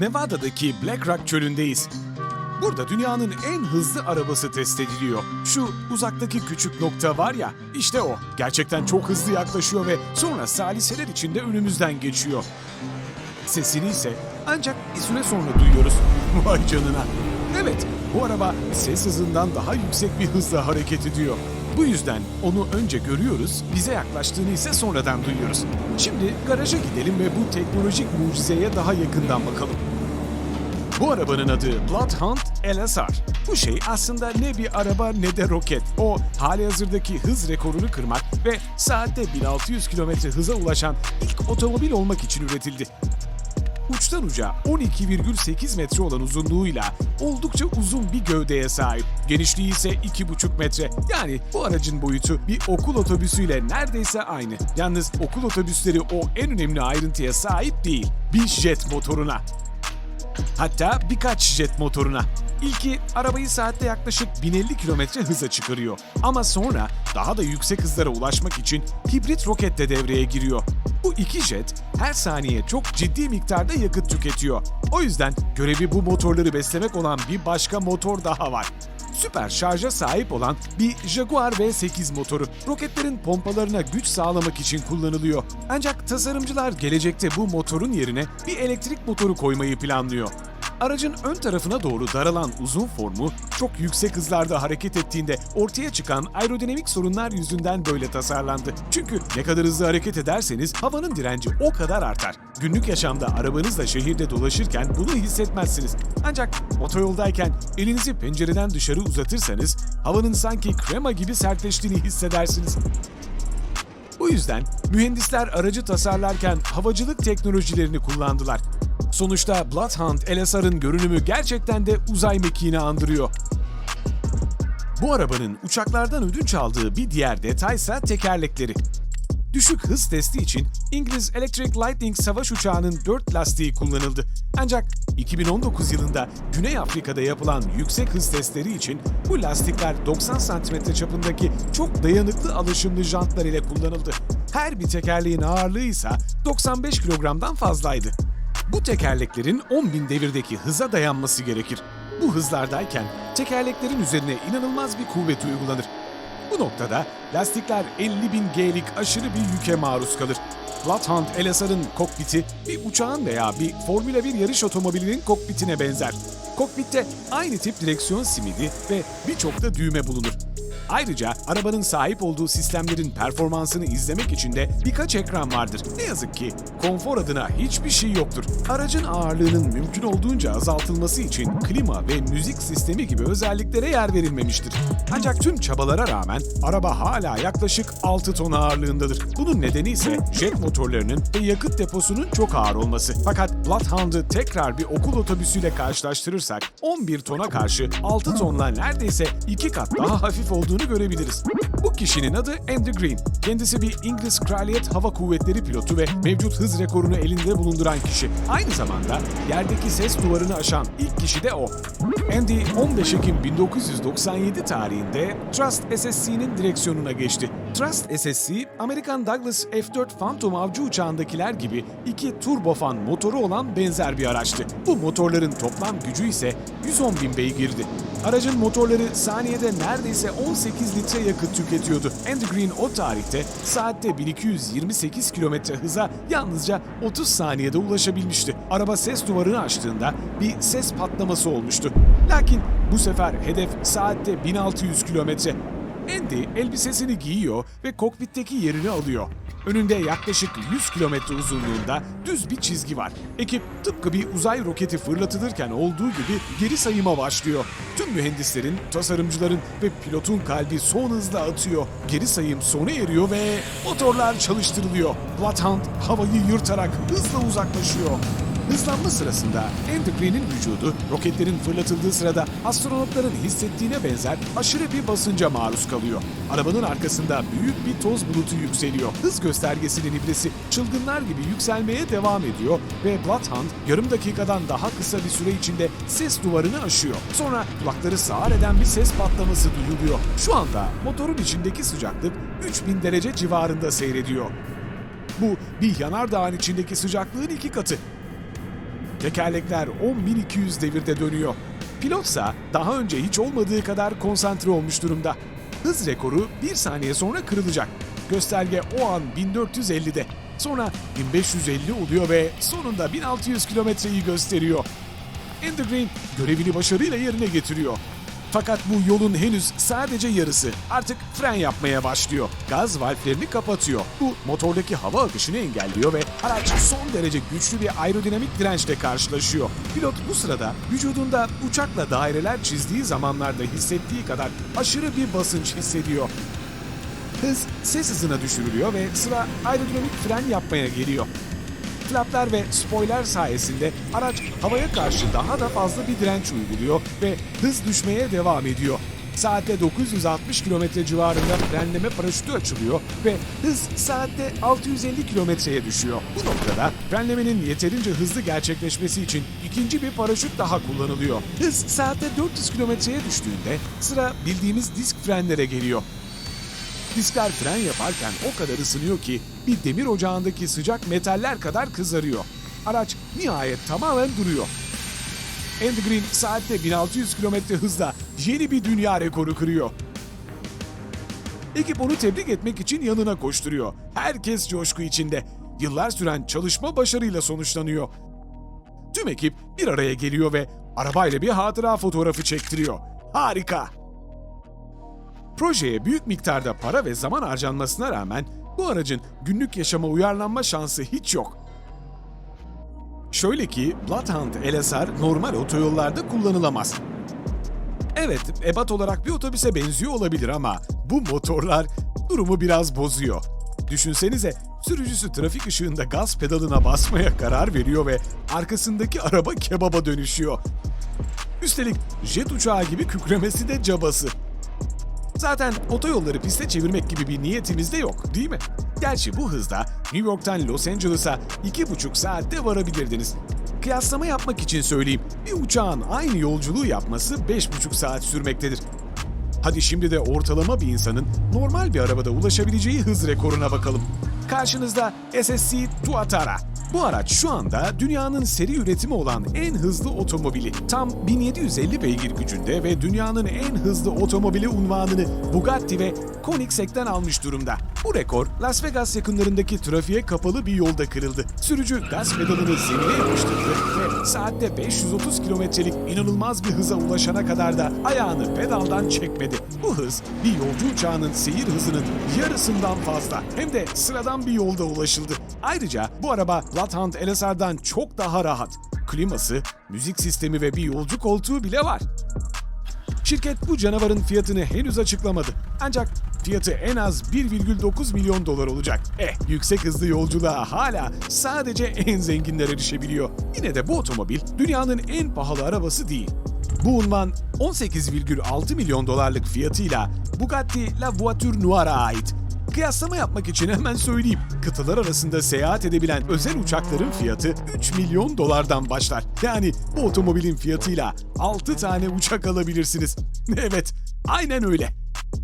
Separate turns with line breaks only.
Nevada'daki Black Rock çölündeyiz. Burada dünyanın en hızlı arabası test ediliyor. Şu uzaktaki küçük nokta var ya, işte o. Gerçekten çok hızlı yaklaşıyor ve sonra saliseler içinde önümüzden geçiyor. Sesini ise ancak bir süre sonra duyuyoruz. Vay canına. Evet, bu araba ses hızından daha yüksek bir hızla hareket ediyor. Bu yüzden onu önce görüyoruz, bize yaklaştığını ise sonradan duyuyoruz. Şimdi garaja gidelim ve bu teknolojik mucizeye daha yakından bakalım. Bu arabanın adı Bloodhound LSR. Bu şey aslında ne bir araba ne de roket. O hali hazırdaki hız rekorunu kırmak ve saatte 1600 km hıza ulaşan ilk otomobil olmak için üretildi. Uçtan uca 12,8 metre olan uzunluğuyla oldukça uzun bir gövdeye sahip. Genişliği ise 2,5 metre. Yani bu aracın boyutu bir okul otobüsüyle neredeyse aynı. Yalnız okul otobüsleri o en önemli ayrıntıya sahip değil. Bir jet motoruna. Hatta birkaç jet motoruna. İlki arabayı saatte yaklaşık 1050 kilometre hıza çıkarıyor. Ama sonra daha da yüksek hızlara ulaşmak için hibrit roket de devreye giriyor. Bu iki jet her saniye çok ciddi miktarda yakıt tüketiyor. O yüzden görevi bu motorları beslemek olan bir başka motor daha var. Süper şarja sahip olan bir Jaguar V8 motoru roketlerin pompalarına güç sağlamak için kullanılıyor. Ancak tasarımcılar gelecekte bu motorun yerine bir elektrik motoru koymayı planlıyor. Aracın ön tarafına doğru daralan uzun formu çok yüksek hızlarda hareket ettiğinde ortaya çıkan aerodinamik sorunlar yüzünden böyle tasarlandı. Çünkü ne kadar hızlı hareket ederseniz havanın direnci o kadar artar. Günlük yaşamda arabanızla şehirde dolaşırken bunu hissetmezsiniz. Ancak otoyoldayken elinizi pencereden dışarı uzatırsanız havanın sanki krema gibi sertleştiğini hissedersiniz. Bu yüzden mühendisler aracı tasarlarken havacılık teknolojilerini kullandılar. Sonuçta Bloodhound LSR'ın görünümü gerçekten de uzay mekiğini andırıyor. Bu arabanın uçaklardan ödünç aldığı bir diğer detaysa tekerlekleri. Düşük hız testi için İngiliz Electric Lightning savaş uçağının 4 lastiği kullanıldı. Ancak 2019 yılında Güney Afrika'da yapılan yüksek hız testleri için bu lastikler 90 cm çapındaki çok dayanıklı alışımlı jantlar ile kullanıldı. Her bir tekerleğin ağırlığı ise 95 kilogramdan fazlaydı. Bu tekerleklerin 10.000 devirdeki hıza dayanması gerekir. Bu hızlardayken tekerleklerin üzerine inanılmaz bir kuvvet uygulanır. Bu noktada lastikler 50.000 G'lik aşırı bir yüke maruz kalır. Bloodhound LSR'ın kokpiti bir uçağın veya bir Formula 1 yarış otomobilinin kokpitine benzer. Kokpitte aynı tip direksiyon simidi ve birçok da düğme bulunur. Ayrıca arabanın sahip olduğu sistemlerin performansını izlemek için de birkaç ekran vardır. Ne yazık ki konfor adına hiçbir şey yoktur. Aracın ağırlığının mümkün olduğunca azaltılması için klima ve müzik sistemi gibi özelliklere yer verilmemiştir. Ancak tüm çabalara rağmen araba hala yaklaşık 6 ton ağırlığındadır. Bunun nedeni ise jet motorlarının ve yakıt deposunun çok ağır olması. Fakat Bloodhound'ı tekrar bir okul otobüsüyle karşılaştırırsak 11 tona karşı 6 tonla neredeyse 2 kat daha hafif olduğunu görebiliriz. Bu kişinin adı Andy Green. Kendisi bir İngiliz Kraliyet Hava Kuvvetleri pilotu ve mevcut hız rekorunu elinde bulunduran kişi. Aynı zamanda yerdeki ses duvarını aşan ilk kişi de o. Andy 15 Ekim 1997 tarihinde Trust SSC'nin direksiyonuna geçti. Trust SSC, Amerikan Douglas F-4 Phantom avcı uçağındakiler gibi iki turbofan motoru olan benzer bir araçtı. Bu motorların toplam gücü ise 110 bin beygirdi. Aracın motorları saniyede neredeyse 18 litre yakıt tüketiyordu. Andy Green o tarihte saatte 1228 kilometre hıza yalnızca 30 saniyede ulaşabilmişti. Araba ses duvarını açtığında bir ses patlaması olmuştu. Lakin bu sefer hedef saatte 1600 kilometre. Andy elbisesini giyiyor ve kokpitteki yerini alıyor. Önünde yaklaşık 100 kilometre uzunluğunda düz bir çizgi var. Ekip tıpkı bir uzay roketi fırlatılırken olduğu gibi geri sayıma başlıyor. Tüm mühendislerin, tasarımcıların ve pilotun kalbi son hızla atıyor. Geri sayım sona eriyor ve motorlar çalıştırılıyor. Bloodhound havayı yırtarak hızla uzaklaşıyor. Hızlanma sırasında Andy Green'in vücudu roketlerin fırlatıldığı sırada astronotların hissettiğine benzer aşırı bir basınca maruz kalıyor. Arabanın arkasında büyük bir toz bulutu yükseliyor. Hız göstergesinin ibresi çılgınlar gibi yükselmeye devam ediyor ve Bloodhound yarım dakikadan daha kısa bir süre içinde ses duvarını aşıyor. Sonra kulakları sağır eden bir ses patlaması duyuluyor. Şu anda motorun içindeki sıcaklık 3000 derece civarında seyrediyor. Bu bir yanardağın içindeki sıcaklığın iki katı. Tekerlekler 10.200 devirde dönüyor. Pilotsa daha önce hiç olmadığı kadar konsantre olmuş durumda. Hız rekoru 1 saniye sonra kırılacak. Gösterge o an 1450'de. Sonra 1550 oluyor ve sonunda 1600 kilometreyi gösteriyor. Endergrain görevini başarıyla yerine getiriyor. Fakat bu yolun henüz sadece yarısı. Artık fren yapmaya başlıyor. Gaz valflerini kapatıyor. Bu motordaki hava akışını engelliyor ve araç son derece güçlü bir aerodinamik dirençle karşılaşıyor. Pilot bu sırada vücudunda uçakla daireler çizdiği zamanlarda hissettiği kadar aşırı bir basınç hissediyor. Hız ses hızına düşürülüyor ve sıra aerodinamik fren yapmaya geliyor. Flaplar ve spoiler sayesinde araç havaya karşı daha da fazla bir direnç uyguluyor ve hız düşmeye devam ediyor. Saatte 960 km civarında frenleme paraşütü açılıyor ve hız saatte 650 kilometreye düşüyor. Bu noktada frenlemenin yeterince hızlı gerçekleşmesi için ikinci bir paraşüt daha kullanılıyor. Hız saatte 400 kilometreye düştüğünde sıra bildiğimiz disk frenlere geliyor. Diskler fren yaparken o kadar ısınıyor ki bir demir ocağındaki sıcak metaller kadar kızarıyor. Araç nihayet tamamen duruyor. Andy Green saatte 1600 km hızla yeni bir dünya rekoru kırıyor. Ekip onu tebrik etmek için yanına koşturuyor. Herkes coşku içinde. Yıllar süren çalışma başarıyla sonuçlanıyor. Tüm ekip bir araya geliyor ve arabayla bir hatıra fotoğrafı çektiriyor. Harika! Projeye büyük miktarda para ve zaman harcanmasına rağmen bu aracın günlük yaşama uyarlanma şansı hiç yok. Şöyle ki Bloodhound LSR normal otoyollarda kullanılamaz. Evet, ebat olarak bir otobüse benziyor olabilir ama bu motorlar durumu biraz bozuyor. Düşünsenize sürücüsü trafik ışığında gaz pedalına basmaya karar veriyor ve arkasındaki araba kebaba dönüşüyor. Üstelik jet uçağı gibi kükremesi de cabası. Zaten otoyolları piste çevirmek gibi bir niyetimiz de yok değil mi? Gerçi bu hızda New York'tan Los Angeles'a 2,5 saatte varabilirdiniz. Kıyaslama yapmak için söyleyeyim, bir uçağın aynı yolculuğu yapması 5,5 saat sürmektedir. Hadi şimdi de ortalama bir insanın normal bir arabada ulaşabileceği hız rekoruna bakalım. Karşınızda SSC Tuatara. Bu araç şu anda dünyanın seri üretimi olan en hızlı otomobili. Tam 1750 beygir gücünde ve dünyanın en hızlı otomobili unvanını Bugatti ve Koenigsegg'den almış durumda. Bu rekor Las Vegas yakınlarındaki trafiğe kapalı bir yolda kırıldı. Sürücü gaz pedalını zemine yapıştırdı ve saatte 530 kilometrelik inanılmaz bir hıza ulaşana kadar da ayağını pedaldan çekmedi. Bu hız bir yolcu uçağının seyir hızının yarısından fazla. Hem de sıradan bir yolda ulaşıldı. Ayrıca bu araba Bloodhound LSR'dan çok daha rahat. Kliması, müzik sistemi ve bir yolcu koltuğu bile var. Şirket bu canavarın fiyatını henüz açıklamadı. Ancak fiyatı en az 1,9 milyon dolar olacak. Eh, yüksek hızlı yolculuğa hala sadece en zenginler erişebiliyor. Yine de bu otomobil dünyanın en pahalı arabası değil. Bu unvan 18,6 milyon dolarlık fiyatıyla Bugatti La Voiture Noire'a ait. Kıyaslama yapmak için hemen söyleyeyim. Kıtalar arasında seyahat edebilen özel uçakların fiyatı 3 milyon dolardan başlar. Yani bu otomobilin fiyatıyla 6 tane uçak alabilirsiniz. Evet, aynen öyle.